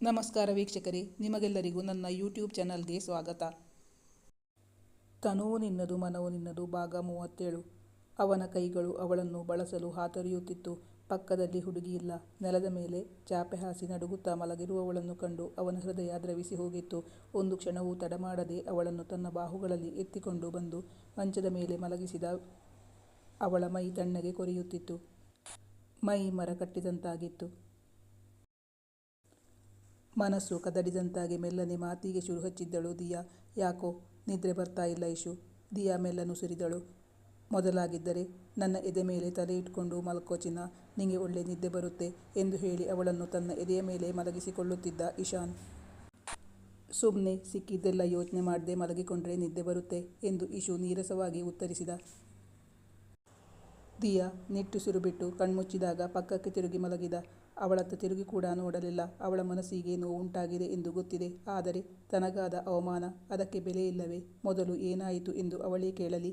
ನಮಸ್ಕಾರ ವೀಕ್ಷಕರೇ, ನಿಮಗೆಲ್ಲರಿಗೂ ನನ್ನ ಯೂಟ್ಯೂಬ್ ಚಾನಲ್ಗೆ ಸ್ವಾಗತ. ತನುವು ನಿನ್ನದು, ಮನವು ನಿನ್ನದು, ಭಾಗ ಮೂವತ್ತೇಳು. ಅವನ ಕೈಗಳು ಅವಳನ್ನು ಬಳಸಲು ಹಾತೊರೆಯುತ್ತಿತ್ತು. ಪಕ್ಕದಲ್ಲಿ ಹುಡುಗಿಯಿಲ್ಲ ನೆಲದ ಮೇಲೆ ಚಾಪೆ ಹಾಸಿ ನಡುಗುತ್ತಾ ಮಲಗಿರುವವಳನ್ನು ಕಂಡು ಅವನ ಹೃದಯ ದ್ರವಿಸಿ ಹೋಗಿತ್ತು. ಒಂದು ಕ್ಷಣವೂ ತಡಮಾಡದೆ ಅವಳನ್ನು ತನ್ನ ಬಾಹುಗಳಲ್ಲಿ ಎತ್ತಿಕೊಂಡು ಬಂದು ಮಂಚದ ಮೇಲೆ ಮಲಗಿಸಿದ ಅವಳ ಮೈ ತಣ್ಣಗೆ ಕೊರೆಯುತ್ತಿತ್ತು. ಮೈ ಮರ ಕಟ್ಟಿದಂತಾಗಿತ್ತು. ಮನಸ್ಸು ಕದಡಿದಂತಾಗಿ ಮೆಲ್ಲನೆ ಮಾತಿಗೆ ಶುರು ಹಚ್ಚಿದ್ದಳು ದಿಯಾ. ಯಾಕೋ ನಿದ್ರೆ ಬರ್ತಾ ಇಲ್ಲ ಇಶು ದಿಯಾ ಮೆಲ್ಲನು ಸುರಿದಳು. ಮೊದಲಾಗಿದ್ದರೆ ನನ್ನ ಎದೆ ಮೇಲೆ ತಲೆ ಇಟ್ಕೊಂಡು ಮಲ್ಕೋ ಚಿನ್ನ, ನಿಂಗೆ ಒಳ್ಳೆ ನಿದ್ದೆ ಬರುತ್ತೆ ಎಂದು ಹೇಳಿ ಅವಳನ್ನು ತನ್ನ ಎದೆಯ ಮೇಲೆ ಮಲಗಿಸಿಕೊಳ್ಳುತ್ತಿದ್ದ ಇಶಾನ್. ಸುಮ್ಮನೆ ಸಿಕ್ಕಿದ್ದೆಲ್ಲ ಯೋಚನೆ ಮಾಡದೆ ಮಲಗಿಕೊಂಡ್ರೆ ನಿದ್ದೆ ಬರುತ್ತೆ ಎಂದು ಇಶು ನೀರಸವಾಗಿ ಉತ್ತರಿಸಿದ. ದಿಯಾ ನಿಟ್ಟುಸಿರು ಬಿಟ್ಟು ಕಣ್ಮುಚ್ಚಿದಾಗ ಪಕ್ಕಕ್ಕೆ ತಿರುಗಿ ಮಲಗಿದ. ಅವಳತ್ತ ತಿರುಗಿ ಕೂಡ ನೋಡಲಿಲ್ಲ. ಅವಳ ಮನಸ್ಸಿಗೆ ನೋವುಂಟಾಗಿದೆ ಎಂದು ಗೊತ್ತಿದೆ. ಆದರೆ ತನಗಾದ ಅವಮಾನ ಅದಕ್ಕೆ ಬೆಲೆ ಇಲ್ಲವೇ? ಮೊದಲು ಏನಾಯಿತು ಎಂದು ಅವಳೇ ಕೇಳಲಿ.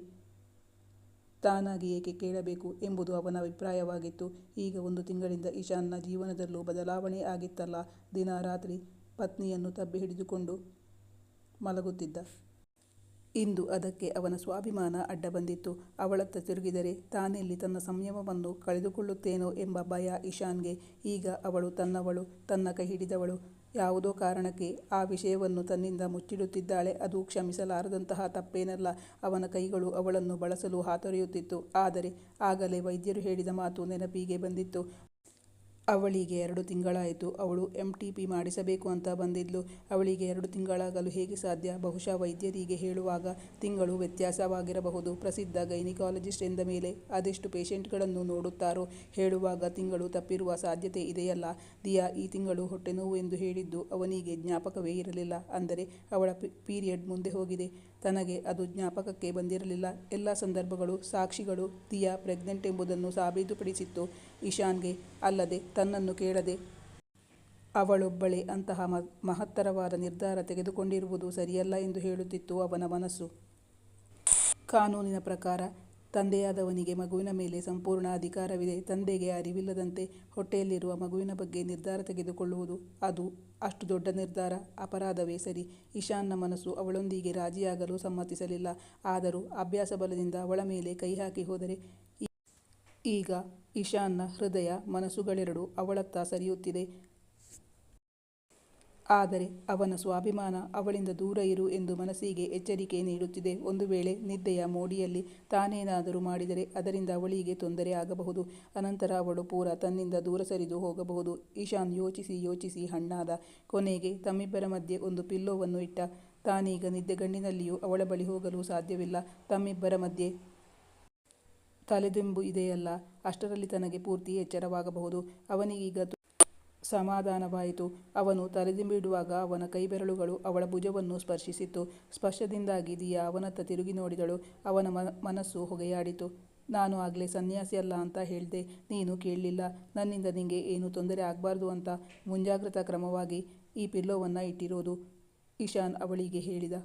ತಾನಾಗಿ ಏಕೆ ಕೇಳಬೇಕು ಎಂಬುದು ಅವನ ಅಭಿಪ್ರಾಯವಾಗಿತ್ತು. ಈಗ ಒಂದು ತಿಂಗಳಿಂದ ಇಶಾನ್ನ ಜೀವನದಲ್ಲೂ ಬದಲಾವಣೆ ಆಗಿತ್ತಲ್ಲ. ದಿನ ರಾತ್ರಿ ಪತ್ನಿಯನ್ನು ತಬ್ಬಿ ಹಿಡಿದುಕೊಂಡು ಮಲಗುತ್ತಿದ್ದ. ಇಂದು ಅದಕ್ಕೆ ಅವನ ಸ್ವಾಭಿಮಾನ ಅಡ್ಡ ಬಂದಿತ್ತು. ಅವಳತ್ತ ತಿರುಗಿದರೆ ತಾನೆಲ್ಲಿ ತನ್ನ ಸಂಯಮವನ್ನು ಕಳೆದುಕೊಳ್ಳುತ್ತೇನೋ ಎಂಬ ಭಯ ಇಶಾನ್ಗೆ. ಈಗ ಅವಳು ತನ್ನವಳು, ತನ್ನ ಕೈ ಹಿಡಿದವಳು. ಯಾವುದೋ ಕಾರಣಕ್ಕೆ ಆ ವಿಷಯವನ್ನು ತನ್ನಿಂದ ಮುಚ್ಚಿಡುತ್ತಿದ್ದಾಳೆ. ಅದು ಕ್ಷಮಿಸಲಾರದಂತಹ ತಪ್ಪೇನಲ್ಲ. ಅವನ ಕೈಗಳು ಅವಳನ್ನು ಬಳಸಲು ಹಾತೊರೆಯುತ್ತಿತ್ತು. ಆದರೆ ಆಗಲೇ ವೈದ್ಯರು ಹೇಳಿದ ಮಾತು ನೆನಪಿಗೆ ಬಂದಿತ್ತು. ಅವಳಿಗೆ ಎರಡು ತಿಂಗಳಾಯಿತು, ಅವಳು ಎಂ ಟಿ ಪಿ ಮಾಡಿಸಬೇಕು ಅಂತ ಬಂದಿದ್ಲು. ಅವಳಿಗೆ ಎರಡು ತಿಂಗಳಾಗಲು ಹೇಗೆ ಸಾಧ್ಯ? ಬಹುಶಃ ವೈದ್ಯರಿಗೆ ಹೇಳುವಾಗ ತಿಂಗಳು ವ್ಯತ್ಯಾಸವಾಗಿರಬಹುದು. ಪ್ರಸಿದ್ಧ ಗೈನಿಕಾಲಜಿಸ್ಟ್ ಎಂದ ಮೇಲೆ ಅದೆಷ್ಟು ಪೇಷಂಟ್ಗಳನ್ನು ನೋಡುತ್ತಾರೋ ಹೇಳುವಾಗ ತಿಂಗಳು ತಪ್ಪಿರುವ ಸಾಧ್ಯತೆ ಇದೆಯಲ್ಲ. ದಿಯಾ, ಈ ತಿಂಗಳು ಹೊಟ್ಟೆ ನೋವು ಎಂದು ಹೇಳಿದ್ದು ಅವನಿಗೆ ಜ್ಞಾಪಕವೇ ಇರಲಿಲ್ಲ. ಅಂದರೆ ಅವಳ ಪೀರಿಯಡ್ ಮುಂದೆ ಹೋಗಿದೆ. ತನಗೆ ಅದು ಜ್ಞಾಪಕಕ್ಕೆ ಬಂದಿರಲಿಲ್ಲ. ಎಲ್ಲ ಸಂದರ್ಭಗಳು, ಸಾಕ್ಷಿಗಳು, ದಿಯಾ ಪ್ರೆಗ್ನೆಂಟ್ ಎಂಬುದನ್ನು ಸಾಬೀತುಪಡಿಸಿತ್ತು. ಇಶಾನ್ಗೆ ಅಲ್ಲದೆ ತನ್ನನ್ನು ಕೇಳದೆ ಅವಳೊಬ್ಬಳೇ ಅಂತಹ ಮಹತ್ತರವಾದ ನಿರ್ಧಾರ ತೆಗೆದುಕೊಂಡಿರುವುದು ಸರಿಯಲ್ಲ ಎಂದು ಹೇಳುತ್ತಿತ್ತು ಅವನ ಮನಸ್ಸು. ಕಾನೂನಿನ ಪ್ರಕಾರ ತಂದೆಯಾದವನಿಗೆ ಮಗುವಿನ ಮೇಲೆ ಸಂಪೂರ್ಣ ಅಧಿಕಾರವಿದೆ. ತಂದೆಗೆ ಅರಿವಿಲ್ಲದಂತೆ ಹೊಟ್ಟೆಯಲ್ಲಿರುವ ಮಗುವಿನ ಬಗ್ಗೆ ನಿರ್ಧಾರ ತೆಗೆದುಕೊಳ್ಳುವುದು ಅದು ಅಷ್ಟು ದೊಡ್ಡ ನಿರ್ಧಾರ. ಅಪರಾಧವೇ ಸರಿ. ಇಶಾನ್ನ ಮನಸ್ಸು ಅವಳೊಂದಿಗೆ ರಾಜಿಯಾಗಲು ಸಮ್ಮತಿಸಲಿಲ್ಲ. ಆದರೂ ಅಭ್ಯಾಸ ಬಲದಿಂದ ಅವಳ ಮೇಲೆ ಕೈ ಹಾಕಿ ಹೋದರೆ ಈಗ ಇಶಾನ್ನ ಹೃದಯ ಮನಸ್ಸುಗಳೆರಡು ಅವಳತ್ತ ಸರಿಯುತ್ತಿದೆ. ಆದರೆ ಅವನ ಸ್ವಾಭಿಮಾನ ಅವಳಿಂದ ದೂರ ಇರು ಎಂದು ಮನಸ್ಸಿಗೆ ಎಚ್ಚರಿಕೆ ನೀಡುತ್ತಿದೆ. ಒಂದು ವೇಳೆ ನಿದ್ದೆಯ ಮೋಡಿಯಲ್ಲಿ ತಾನೇನಾದರೂ ಮಾಡಿದರೆ ಅದರಿಂದ ಅವಳಿಗೆ ತೊಂದರೆ ಆಗಬಹುದು. ಅನಂತರ ಅವಳು ಪೂರ ತನ್ನಿಂದ ದೂರ ಸರಿದು ಹೋಗಬಹುದು. ಈಶಾನ್ ಯೋಚಿಸಿ ಯೋಚಿಸಿ ಹಣ್ಣಾದ ಕೊನೆಗೆ ತಮ್ಮಿಬ್ಬರ ಮಧ್ಯೆ ಒಂದು ಪಿಲ್ಲೋವನ್ನು ಇಟ್ಟ. ತಾನೀಗ ನಿದ್ದೆಗಣ್ಣಿನಲ್ಲಿಯೂ ಅವಳ ಬಳಿ ಹೋಗಲು ಸಾಧ್ಯವಿಲ್ಲ. ತಮ್ಮಿಬ್ಬರ ಮಧ್ಯೆ ತಲೆದೆಂಬು ಇದೆಯಲ್ಲ, ಅಷ್ಟರಲ್ಲಿ ತನಗೆ ಪೂರ್ತಿ ಎಚ್ಚರವಾಗಬಹುದು. ಅವನಿಗೀಗ ಸಮಾಧಾನವಾಯಿತು. ಅವನು ತಲೆದಿಂಬಿಡುವಾಗ ಅವನ ಕೈಬೆರಳುಗಳು ಅವಳ ಭುಜವನ್ನು ಸ್ಪರ್ಶಿಸಿತು. ಸ್ಪರ್ಶದಿಂದಾಗಿ ದಿಯಾ ಅವನತ್ತ ತಿರುಗಿ ನೋಡಿದಳು. ಅವನ ಮನಸ್ಸು ಹೊಗೆಯಾಡಿತು. ನಾನು ಆಗಲೇ ಸನ್ಯಾಸಿ ಅಲ್ಲ ಅಂತ ಹೇಳಿದೆ. ನೀನು ಕೇಳಲಿಲ್ಲ. ನನ್ನಿಂದ ನಿಂಗೆ ಏನು ತೊಂದರೆ ಆಗಬಾರ್ದು ಅಂತ ಮುಂಜಾಗ್ರತಾ ಕ್ರಮವಾಗಿ ಈ ಪಿಲ್ಲೋವನ್ನು ಇಟ್ಟಿರೋದು, ಇಶಾನ್ ಅವಳಿಗೆ ಹೇಳಿದ.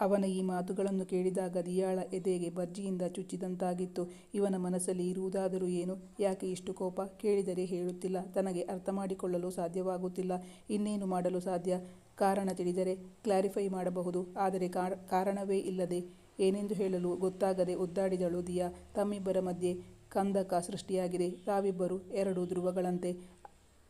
ಅವನ ಈ ಮಾತುಗಳನ್ನು ಕೇಳಿದಾಗ ದಿಯಾಳ ಎದೆಗೆ ಬರ್ಜಿಯಿಂದ ಚುಚ್ಚಿದಂತಾಗಿತ್ತು. ಇವನ ಮನಸ್ಸಲ್ಲಿ ಇರುವುದಾದರೂ ಏನು? ಯಾಕೆ ಇಷ್ಟು ಕೋಪ? ಕೇಳಿದರೆ ಹೇಳುತ್ತಿಲ್ಲ. ತನಗೆ ಅರ್ಥ ಮಾಡಿಕೊಳ್ಳಲು ಸಾಧ್ಯವಾಗುತ್ತಿಲ್ಲ. ಇನ್ನೇನು ಮಾಡಲು ಸಾಧ್ಯ? ಕಾರಣ ತಿಳಿದರೆ ಕ್ಲಾರಿಫೈ ಮಾಡಬಹುದು. ಆದರೆ ಕಾರಣವೇ ಇಲ್ಲದೆ ಏನೆಂದು ಹೇಳಲು ಗೊತ್ತಾಗದೆ ಒದ್ದಾಡಿದಳು ದಿಯಾ. ತಮ್ಮಿಬ್ಬರ ಮಧ್ಯೆ ಕಂದಕ ಸೃಷ್ಟಿಯಾಗಿದೆ. ತಾವಿಬ್ಬರು ಎರಡು ಧ್ರುವಗಳಂತೆ.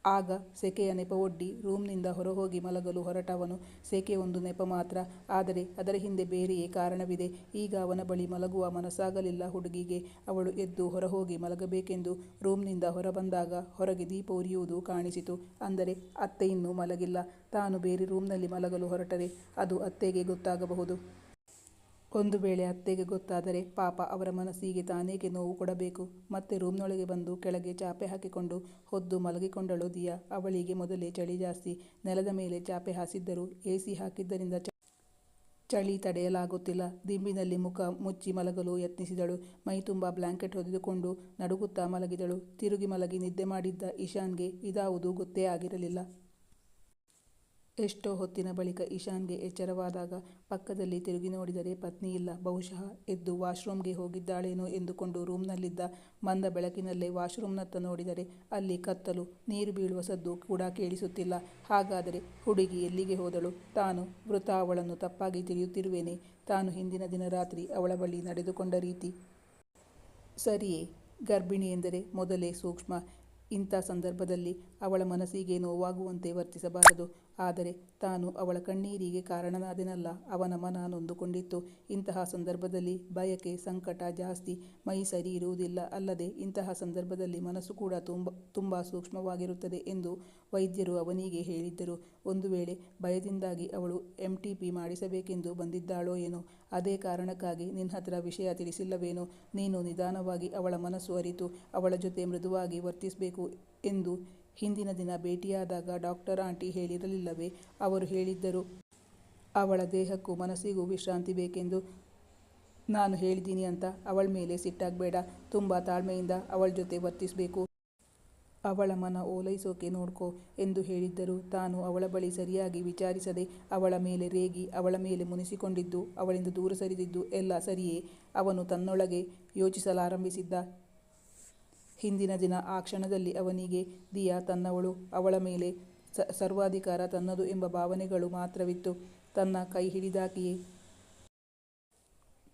ಆಗ ಸೆಕೆಯ ನೆಪವೊಡ್ಡಿ ರೂಮ್ನಿಂದ ಹೊರಹೋಗಿ ಮಲಗಲು ಹೊರಟವನು. ಸೆಕೆ ಒಂದು ನೆಪ ಮಾತ್ರ. ಆದರೆ ಅದರ ಹಿಂದೆ ಬೇರೆಯೇ ಕಾರಣವಿದೆ. ಈಗ ಅವನ ಬಳಿ ಮಲಗುವ ಮನಸ್ಸಾಗಲಿಲ್ಲ ಹುಡುಗಿಗೆ. ಅವಳು ಎದ್ದು ಹೊರಹೋಗಿ ಮಲಗಬೇಕೆಂದು ರೂಮ್ನಿಂದ ಹೊರಬಂದಾಗ ಹೊರಗೆ ದೀಪ ಉರಿಯುವುದು ಕಾಣಿಸಿತು. ಅಂದರೆ ಅತ್ತೆ ಇನ್ನೂ ಮಲಗಿಲ್ಲ. ತಾನು ಬೇರೆ ರೂಮ್ನಲ್ಲಿ ಮಲಗಲು ಹೊರಟರೆ. ಅದು ಅತ್ತೆಗೆ ಗೊತ್ತಾಗಬಹುದು. ಒಂದು ವೇಳೆ ಅತ್ತೆಗೆ ಗೊತ್ತಾದರೆ ಪಾಪ ಅವರ ಮನಸ್ಸಿಗೆ ತಾನೇಕೆ ನೋವು ಕೊಡಬೇಕು? ಮತ್ತೆ ರೂಮ್ನೊಳಗೆ ಬಂದು ಕೆಳಗೆ ಚಾಪೆ ಹಾಕಿಕೊಂಡು ಹೊದ್ದು ಮಲಗಿಕೊಂಡಳು ದಿಯಾ. ಅವಳಿಗೆ ಮೊದಲೇ ಚಳಿ ಜಾಸ್ತಿ. ನೆಲದ ಮೇಲೆ ಚಾಪೆ ಹಾಸಿದ್ದರು ಎ ಸಿ ಹಾಕಿದ್ದರಿಂದ ಚಳಿ ತಡೆಯಲಾಗುತ್ತಿಲ್ಲ. ದಿಂಬಿನಲ್ಲಿ ಮುಖ ಮುಚ್ಚಿ ಮಲಗಲು ಯತ್ನಿಸಿದಳು. ಮೈ ತುಂಬ ಬ್ಲ್ಯಾಂಕೆಟ್ ಹೊದೆದುಕೊಂಡು ನಡುಗುತ್ತಾ ಮಲಗಿದಳು. ತಿರುಗಿ ಮಲಗಿ ನಿದ್ದೆ ಮಾಡಿದ್ದ ಇಶಾನ್ಗೆ ಇದಾವುದು ಗೊತ್ತೇ ಆಗಿರಲಿಲ್ಲ. ಎಷ್ಟೋ ಹೊತ್ತಿನ ಬಳಿಕ ಇಶಾನ್ಗೆ ಎಚ್ಚರವಾದಾಗ ಪಕ್ಕದಲ್ಲಿ ತಿರುಗಿ ನೋಡಿದರೆ ಪತ್ನಿ ಇಲ್ಲ. ಬಹುಶಃ ಎದ್ದು ವಾಶ್ರೂಮ್ಗೆ ಹೋಗಿದ್ದಾಳೇನೋ ಎಂದುಕೊಂಡು ರೂಮ್ನಲ್ಲಿದ್ದ ಮಂದ ಬೆಳಕಿನಲ್ಲೇ ವಾಶ್ರೂಮ್ನತ್ತ ನೋಡಿದರೆ ಅಲ್ಲಿ ಕತ್ತಲು. ನೀರು ಬೀಳುವ ಸದ್ದು ಕೂಡ ಕೇಳಿಸುತ್ತಿಲ್ಲ. ಹಾಗಾದರೆ ಹುಡುಗಿ ಎಲ್ಲಿಗೆ ಹೋದಳು? ತಾನು ವೃತ ಅವಳನ್ನು ತಪ್ಪಾಗಿ ತಿಳಿಯುತ್ತಿರುವೇನೆ ತಾನು ಹಿಂದಿನ ದಿನ ರಾತ್ರಿ ಅವಳ ಬಳಿ ನಡೆದುಕೊಂಡ ರೀತಿ ಸರಿಯೇ? ಗರ್ಭಿಣಿ ಎಂದರೆ ಮೊದಲೇ ಸೂಕ್ಷ್ಮ. ಇಂಥ ಸಂದರ್ಭದಲ್ಲಿ ಅವಳ ಮನಸ್ಸಿಗೆ ನೋವಾಗುವಂತೆ ವರ್ತಿಸಬಾರದು. ಆದರೆ ತಾನು ಅವಳ ಕಣ್ಣೀರಿಗೆ ಕಾರಣನಾದೆನಲ್ಲ ಅವನ ಮನ ನೊಂದುಕೊಂಡಿತ್ತು. ಇಂತಹ ಸಂದರ್ಭದಲ್ಲಿ ಬಯಕೆ, ಸಂಕಟ ಜಾಸ್ತಿ. ಮೈ ಸರಿ ಇರುವುದಿಲ್ಲ. ಅಲ್ಲದೆ ಇಂತಹ ಸಂದರ್ಭದಲ್ಲಿ ಮನಸ್ಸು ಕೂಡ ತುಂಬ ತುಂಬ ಸೂಕ್ಷ್ಮವಾಗಿರುತ್ತದೆ ಎಂದು ವೈದ್ಯರು ಅವನಿಗೆ ಹೇಳಿದ್ದರು. ಒಂದು ವೇಳೆ ಭಯದಿಂದಾಗಿ ಅವಳು ಎಂ. ಟಿ. ಪಿ. ಮಾಡಿಸಬೇಕೆಂದು ಬಂದಿದ್ದಾಳೋ ಏನೋ? ಅದೇ ಕಾರಣಕ್ಕಾಗಿ ನಿನ್ನ ಹತ್ರ ವಿಷಯ ತಿಳಿಸಿಲ್ಲವೇನೋ? ನೀನು ನಿಧಾನವಾಗಿ ಅವಳ ಮನಸ್ಸು ಅರಿತು ಅವಳ ಜೊತೆ ಮೃದುವಾಗಿ ವರ್ತಿಸಬೇಕು ಎಂದು ಹಿಂದಿನ ದಿನ ಭೇಟಿಯಾದಾಗ ಡಾಕ್ಟರ್ ಆಂಟಿ ಹೇಳಿರಲಿಲ್ಲವೇ? ಅವರು ಹೇಳಿದ್ದರು ಅವಳ ದೇಹಕ್ಕೂ ಮನಸ್ಸಿಗೂ ವಿಶ್ರಾಂತಿ ಬೇಕೆಂದು. ನಾನು ಹೇಳಿದ್ದೀನಿ ಅಂತ ಅವಳ ಮೇಲೆ ಸಿಟ್ಟಾಗಬೇಡ ತುಂಬ ತಾಳ್ಮೆಯಿಂದ ಅವಳ ಜೊತೆ ವರ್ತಿಸಬೇಕು ಅವಳ ಮನ ಓಲೈಸೋಕೆ ನೋಡ್ಕೋ ಎಂದು ಹೇಳಿದ್ದರು. ತಾನು ಅವಳ ಬಳಿ ಸರಿಯಾಗಿ ವಿಚಾರಿಸದೆ ಅವಳ ಮೇಲೆ ರೇಗಿ, ಅವಳ ಮೇಲೆ ಮುನಿಸಿಕೊಂಡಿದ್ದು, ಅವಳಿಂದ ದೂರ ಸರಿದಿದ್ದು ಎಲ್ಲ ಸರಿಯೇ? ಅವನು ತನ್ನೊಳಗೆ ಯೋಚಿಸಲಾರಂಭಿಸಿದ. ಹಿಂದಿನ ದಿನ ಆ ಕ್ಷಣದಲ್ಲಿ ಅವನಿಗೆ ದಿಯಾ ತನ್ನವಳು. ಅವಳ ಮೇಲೆ ಸರ್ವಾಧಿಕಾರ ತನ್ನದು ಎಂಬ ಭಾವನೆಗಳು ಮಾತ್ರವಿತ್ತು. ತನ್ನ ಕೈ ಹಿಡಿದಾಕಿಯೇ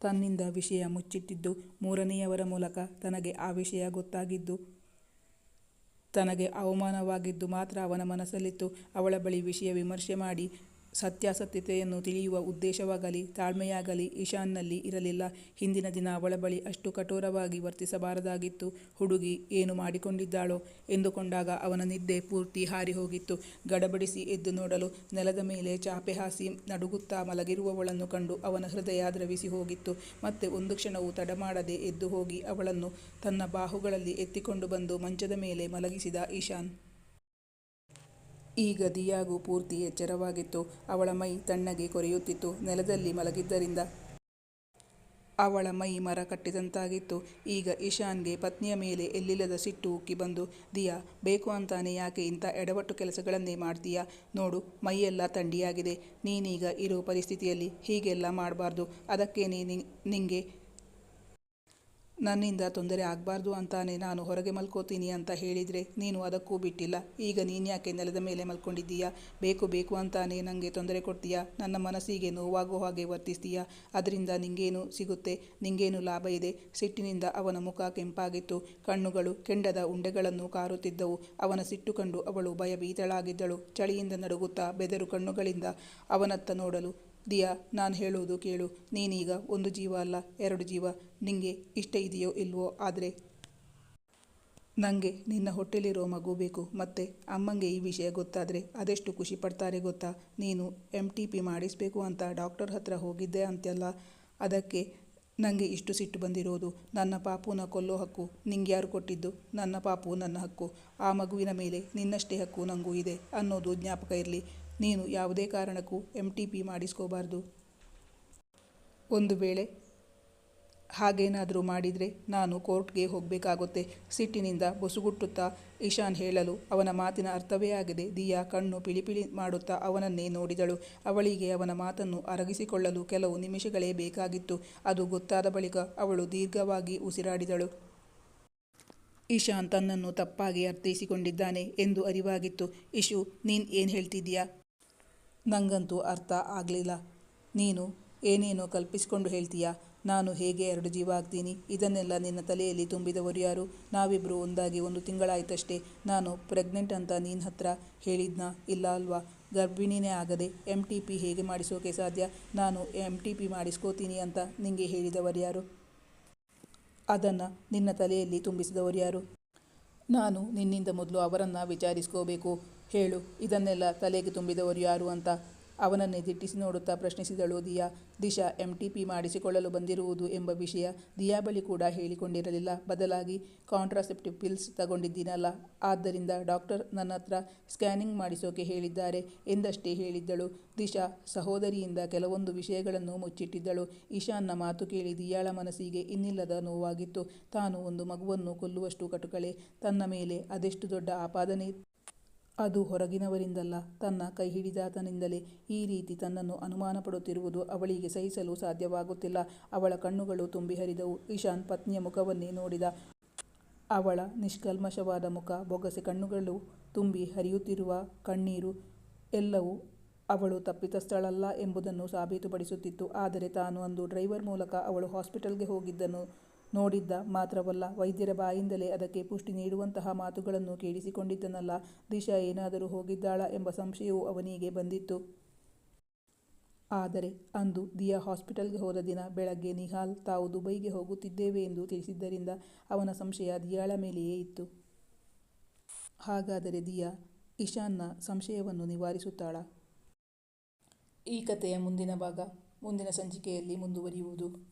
ತನ್ನಿಂದ ವಿಷಯ ಮುಚ್ಚಿಟ್ಟಿದ್ದು, ಮೂರನೆಯವರ ಮೂಲಕ ತನಗೆ ಆ ವಿಷಯ ಗೊತ್ತಾಗಿದ್ದು, ತನಗೆ ಅವಮಾನವಾಗಿದ್ದು ಮಾತ್ರ ಅವನ ಮನಸ್ಸಲ್ಲಿತ್ತು. ಅವಳ ಬಳಿ ವಿಷಯ ವಿಮರ್ಶೆ ಮಾಡಿ ಸತ್ಯಾಸತ್ಯತೆಯನ್ನು ತಿಳಿಯುವ ಉದ್ದೇಶವಾಗಲಿ, ತಾಳ್ಮೆಯಾಗಲಿ ಇಶಾನ್ನಲ್ಲಿ ಇರಲಿಲ್ಲ. ಹಿಂದಿನ ದಿನ ಅವಳ ಬಳಿ ಅಷ್ಟು ಕಠೋರವಾಗಿ ವರ್ತಿಸಬಾರದಾಗಿತ್ತು. ಹುಡುಗಿ ಏನು ಮಾಡಿಕೊಂಡಿದ್ದಾಳೋ ಎಂದುಕೊಂಡಾಗ ಅವನ ನಿದ್ದೆ ಪೂರ್ತಿ ಹಾರಿಹೋಗಿತ್ತು. ಗಡಬಡಿಸಿ ಎದ್ದು ನೋಡಲು ನೆಲದ ಮೇಲೆ ಚಾಪೆ ಹಾಸಿ ನಡುಗುತ್ತಾ ಮಲಗಿರುವವಳನ್ನು ಕಂಡು ಅವನ ಹೃದಯ ದ್ರವಿಸಿಹೋಗಿತ್ತು. ಮತ್ತೆ ಒಂದು ಕ್ಷಣವೂ ತಡಮಾಡದೆ ಎದ್ದು ಹೋಗಿ ಅವಳನ್ನು ತನ್ನ ಬಾಹುಗಳಲ್ಲಿ ಎತ್ತಿಕೊಂಡು ಬಂದು ಮಂಚದ ಮೇಲೆ ಮಲಗಿಸಿದ ಇಶಾನ್. ಈಗ ದಿಯಾಗೂ ಪೂರ್ತಿ ಎಚ್ಚರವಾಗಿತ್ತು. ಅವಳ ಮೈ ತಣ್ಣಗೆ ಕೊರೆಯುತ್ತಿತ್ತು. ನೆಲದಲ್ಲಿ ಮಲಗಿದ್ದರಿಂದ ಅವಳ ಮೈ ಮರ ಕಟ್ಟಿದಂತಾಗಿತ್ತು. ಈಗ ಇಶಾನ್ಗೆ ಪತ್ನಿಯ ಮೇಲೆ ಎಲ್ಲಿಲ್ಲದ ಸಿಟ್ಟು ಉಕ್ಕಿ ಬಂದು, ದಿಯಾ, ಬೇಕು ಅಂತಾನೆ ಯಾಕೆ ಇಂಥ ಎಡವಟ್ಟು ಕೆಲಸಗಳನ್ನೇ ಮಾಡ್ತೀಯಾ? ನೋಡು ಮೈಯೆಲ್ಲ ತಂಡಿಯಾಗಿದೆ ನೀನೀಗ ಇರೋ ಪರಿಸ್ಥಿತಿಯಲ್ಲಿ ಹೀಗೆಲ್ಲ ಮಾಡಬಾರ್ದು ಅದಕ್ಕೇನೆ ನಿಂಗೆ ನನ್ನಿಂದ ತೊಂದರೆ ಆಗಬಾರ್ದು ಅಂತಾನೆ ನಾನು ಹೊರಗೆ ಮಲ್ಕೋತೀನಿ ಅಂತ ಹೇಳಿದ್ರೆ ನೀನು ಅದಕ್ಕೂ ಬಿಟ್ಟಿಲ್ಲ. ಈಗ ನೀನು ಯಾಕೆ ನೆಲದ ಮೇಲೆ ಮಲ್ಕೊಂಡಿದ್ದೀಯಾ? ಬೇಕು ಬೇಕು ಅಂತಾನೆ ನನಗೆ ತೊಂದರೆ ಕೊಡ್ತೀಯಾ? ನನ್ನ ಮನಸ್ಸಿಗೆ ನೋವಾಗೋ ಹಾಗೆ ವರ್ತಿಸ್ತೀಯಾ? ಅದರಿಂದ ನಿಂಗೇನು ಸಿಗುತ್ತೆ? ನಿಂಗೇನು ಲಾಭ ಇದೆ? ಸಿಟ್ಟಿನಿಂದ ಅವನ ಮುಖ ಕೆಂಪಾಗಿತ್ತು. ಕಣ್ಣುಗಳು ಕೆಂಡದ ಉಂಡೆಗಳನ್ನು ಕಾರುತ್ತಿದ್ದವು. ಅವನ ಸಿಟ್ಟು ಕಂಡು ಅವಳು ಭಯಭೀತಳಾಗಿದ್ದಳು. ಚಳಿಯಿಂದ ನಡುಗುತ್ತಾ ಬೆದರು ಕಣ್ಣುಗಳಿಂದ ಅವನತ್ತ ನೋಡಲು, ದಿಯಾ, ನಾನು ಹೇಳೋದು ಕೇಳು. ನೀನೀಗ ಒಂದು ಜೀವ ಅಲ್ಲ, ಎರಡು ಜೀವ. ನಿಂಗೆ ಇಷ್ಟ ಇದೆಯೋ ಇಲ್ವೋ ಆದರೆ ನನಗೆ ನಿನ್ನ ಹೊಟ್ಟೆಲಿರೋ ಮಗು ಬೇಕು. ಮತ್ತೆ ಅಮ್ಮಂಗೆ ಈ ವಿಷಯ ಗೊತ್ತಾದರೆ ಅದೆಷ್ಟು ಖುಷಿ ಪಡ್ತಾರೆ ಗೊತ್ತಾ? ನೀನು ಎಂ ಟಿ. ಪಿ. ಮಾಡಿಸಬೇಕು ಅಂತ ಡಾಕ್ಟರ್ ಹತ್ರ ಹೋಗಿದ್ದೆ ಅಂತೆಲ್ಲ ಅದಕ್ಕೆ ನನಗೆ ಇಷ್ಟು ಸಿಟ್ಟು ಬಂದಿರೋದು. ನನ್ನ ಪಾಪುನ ಕೊಲ್ಲೋ ಹಕ್ಕು ನಿಂಗೆ ಯಾರು ಕೊಟ್ಟಿದ್ದು? ನನ್ನ ಪಾಪು ನನ್ನ ಹಕ್ಕು. ಆ ಮಗುವಿನ ಮೇಲೆ ನಿನ್ನಷ್ಟೇ ಹಕ್ಕು ನನಗೂ ಇದೆ ಅನ್ನೋದು ಜ್ಞಾಪಕ ಇರ್ಲಿ. ನೀನು ಯಾವುದೇ ಕಾರಣಕ್ಕೂ ಎಂ. ಟಿ. ಪಿ. ಮಾಡಿಸ್ಕೋಬಾರ್ದು. ಒಂದು ವೇಳೆ ಹಾಗೇನಾದರೂ ಮಾಡಿದರೆ ನಾನು ಕೋರ್ಟ್ಗೆ ಹೋಗಬೇಕಾಗುತ್ತೆ ಸಿಟ್ಟಿನಿಂದ ಬೊಸುಗುಟ್ಟುತ್ತಾ ಇಶಾನ್ ಹೇಳಲು ಅವನ ಮಾತಿನ ಅರ್ಥವೇ ಆಗದೆ ದಿಯಾ ಕಣ್ಣು ಪಿಳಿಪಿಳಿ ಮಾಡುತ್ತಾ ಅವನನ್ನೇ ನೋಡಿದಳು. ಅವಳಿಗೆ ಅವನ ಮಾತನ್ನು ಅರಗಿಸಿಕೊಳ್ಳಲು ಕೆಲವು ನಿಮಿಷಗಳೇ ಬೇಕಾಗಿತ್ತು. ಅದು ಗೊತ್ತಾದ ಬಳಿಕ ಅವಳು ದೀರ್ಘವಾಗಿ ಉಸಿರಾಡಿದಳು. ಇಶಾನ್ ತನ್ನನ್ನು ತಪ್ಪಾಗಿ ಅರ್ಥೈಸಿಕೊಂಡಿದ್ದಾನೆ ಎಂದು ಅರಿವಾಗಿತ್ತು. ಇಶು, ನೀನು ಏನು ಹೇಳ್ತಿದ್ದೀಯಾ? ನಂಗಂತೂ ಅರ್ಥ ಆಗಲಿಲ್ಲ ನೀನು ಏನೇನೋ ಕಲ್ಪಿಸಿಕೊಂಡು ಹೇಳ್ತೀಯಾ? ನಾನು ಹೇಗೆ ಎರಡು ಜೀವ ಆಗ್ತೀನಿ? ಇದನ್ನೆಲ್ಲ ನಿನ್ನ ತಲೆಯಲ್ಲಿ ತುಂಬಿದವರು ಯಾರು? ನಾವಿಬ್ಬರು ಒಂದಾಗಿ ಒಂದು ತಿಂಗಳಾಯ್ತಷ್ಟೇ. ನಾನು ಪ್ರೆಗ್ನೆಂಟ್ ಅಂತ ನಿನ್ನ ಹತ್ರ ಹೇಳಿದ್ನಾ? ಇಲ್ಲ ಅಲ್ವಾ? ಗರ್ಭಿಣಿನೇ ಆಗದೆ ಎಂ. ಟಿ. ಪಿ. ಹೇಗೆ ಮಾಡಿಸೋಕೆ ಸಾಧ್ಯ? ನಾನು ಎಂ. ಟಿ. ಪಿ. ಮಾಡಿಸ್ಕೋತೀನಿ ಅಂತ ನಿಂಗೆ ಹೇಳಿದವರ್ಯಾರು? ಅದನ್ನು ನಿನ್ನ ತಲೆಯಲ್ಲಿ ತುಂಬಿಸಿದವರ್ಯಾರು? ನಾನು ನಿನ್ನಿಂದ ಮೊದಲು ಅವರನ್ನು ವಿಚಾರಿಸ್ಕೋಬೇಕು. ಹೇಳು, ಇದನ್ನೆಲ್ಲ ತಲೆಗೆ ತುಂಬಿದವರು ಯಾರು ಅಂತ ಅವನನ್ನೇ ದಿಟ್ಟಿಸಿ ನೋಡುತ್ತಾ ಪ್ರಶ್ನಿಸಿದಳು Diya. Disha M. T. P. ಮಾಡಿಸಿಕೊಳ್ಳಲು ಬಂದಿರುವುದು ಎಂಬ ವಿಷಯ ದಿಯಾ ಬಳಿ ಕೂಡ ಹೇಳಿಕೊಂಡಿರಲಿಲ್ಲ. ಬದಲಾಗಿ ಕಾಂಟ್ರಾಸೆಪ್ಟಿವ್ ಪಿಲ್ಸ್ ತಗೊಂಡಿದ್ದೀನಲ್ಲ, ಆದ್ದರಿಂದ ಡಾಕ್ಟರ್ ನನ್ನತ್ರ ಸ್ಕ್ಯಾನಿಂಗ್ ಮಾಡಿಸೋಕೆ ಹೇಳಿದ್ದಾರೆ ಎಂದಷ್ಟೇ ಹೇಳಿದ್ದಳು. ದಿಶಾ ಸಹೋದರಿಯಿಂದ ಕೆಲವೊಂದು ವಿಷಯಗಳನ್ನು ಮುಚ್ಚಿಟ್ಟಿದ್ದಳು. ಇಶಾನ್ನ ಮಾತು ಕೇಳಿ ದಿಯಾಳ ಮನಸ್ಸಿಗೆ ಇನ್ನಿಲ್ಲದ ನೋವಾಗಿತ್ತು. ತಾನು ಒಂದು ಮಗುವನ್ನು ಕೊಲ್ಲುವಷ್ಟು ಕಟುಕಳೆ ತನ್ನ ಮೇಲೆ ಅದೆಷ್ಟು ದೊಡ್ಡ ಆಪಾದನೆ ಅದು ಹೊರಗಿನವರಿಂದಲ್ಲ. ತನ್ನ ಕೈ ಹಿಡಿದಾತನಿಂದಲೇ ಈ ರೀತಿ ತನ್ನನ್ನು ಅನುಮಾನ ಪಡುತ್ತಿರುವುದು ಅವಳಿಗೆ ಸಹಿಸಲು ಸಾಧ್ಯವಾಗುತ್ತಿಲ್ಲ. ಅವಳ ಕಣ್ಣುಗಳು ತುಂಬಿ ಹರಿದವು. ಇಶಾನ್ ಪತ್ನಿಯ ಮುಖವನ್ನೇ ನೋಡಿದ ಅವಳ ನಿಷ್ಕಲ್ಮಶವಾದ ಮುಖ, ಬೊಗಸೆ ಕಣ್ಣುಗಳು ತುಂಬಿ ಹರಿಯುತ್ತಿರುವ ಕಣ್ಣೀರು, ಎಲ್ಲವೂ ಅವಳು ತಪ್ಪಿತಸ್ಥಳಲ್ಲ ಎಂಬುದನ್ನು ಸಾಬೀತುಪಡಿಸುತ್ತಿತ್ತು. ಆದರೆ ತಾನು ಅಂದು ಡ್ರೈವರ್ ಮೂಲಕ ಅವಳು ಹಾಸ್ಪಿಟಲ್ಗೆ ಹೋಗಿದ್ದನ್ನು ನೋಡಿದ್ದ ಮಾತ್ರವಲ್ಲ, ವೈದ್ಯರ ಬಾಯಿಂದಲೇ ಅದಕ್ಕೆ ಪುಷ್ಟಿ ನೀಡುವಂತಹ ಮಾತುಗಳನ್ನು ಕೇಳಿಸಿಕೊಂಡಿದ್ದನಲ್ಲ, ದಿಶಾ ಏನಾದರೂ ಹೋಗಿದ್ದಾಳ ಎಂಬ ಸಂಶಯವೂ ಅವನಿಗೆ ಬಂದಿತ್ತು. ಆದರೆ ಅಂದು ದಿಯಾ ಹಾಸ್ಪಿಟಲ್ಗೆ ಹೋದ ದಿನ ಬೆಳಗ್ಗೆ ನಿಹಾಲ್ ತಾವು ದುಬೈಗೆ ಹೋಗುತ್ತಿದ್ದೇವೆ ಎಂದು ತಿಳಿಸಿದ್ದರಿಂದ ಅವನ ಸಂಶಯ ದಿಯಾಳ ಮೇಲೆಯೇ ಇತ್ತು. ಹಾಗಾದರೆ ದಿಯಾ ಇಶಾನ್ನ ಸಂಶಯವನ್ನು ನಿವಾರಿಸುತ್ತಾಳ? ಈ ಕಥೆಯ ಮುಂದಿನ ಭಾಗ ಮುಂದಿನ ಸಂಚಿಕೆಯಲ್ಲಿ ಮುಂದುವರಿಯುವುದು.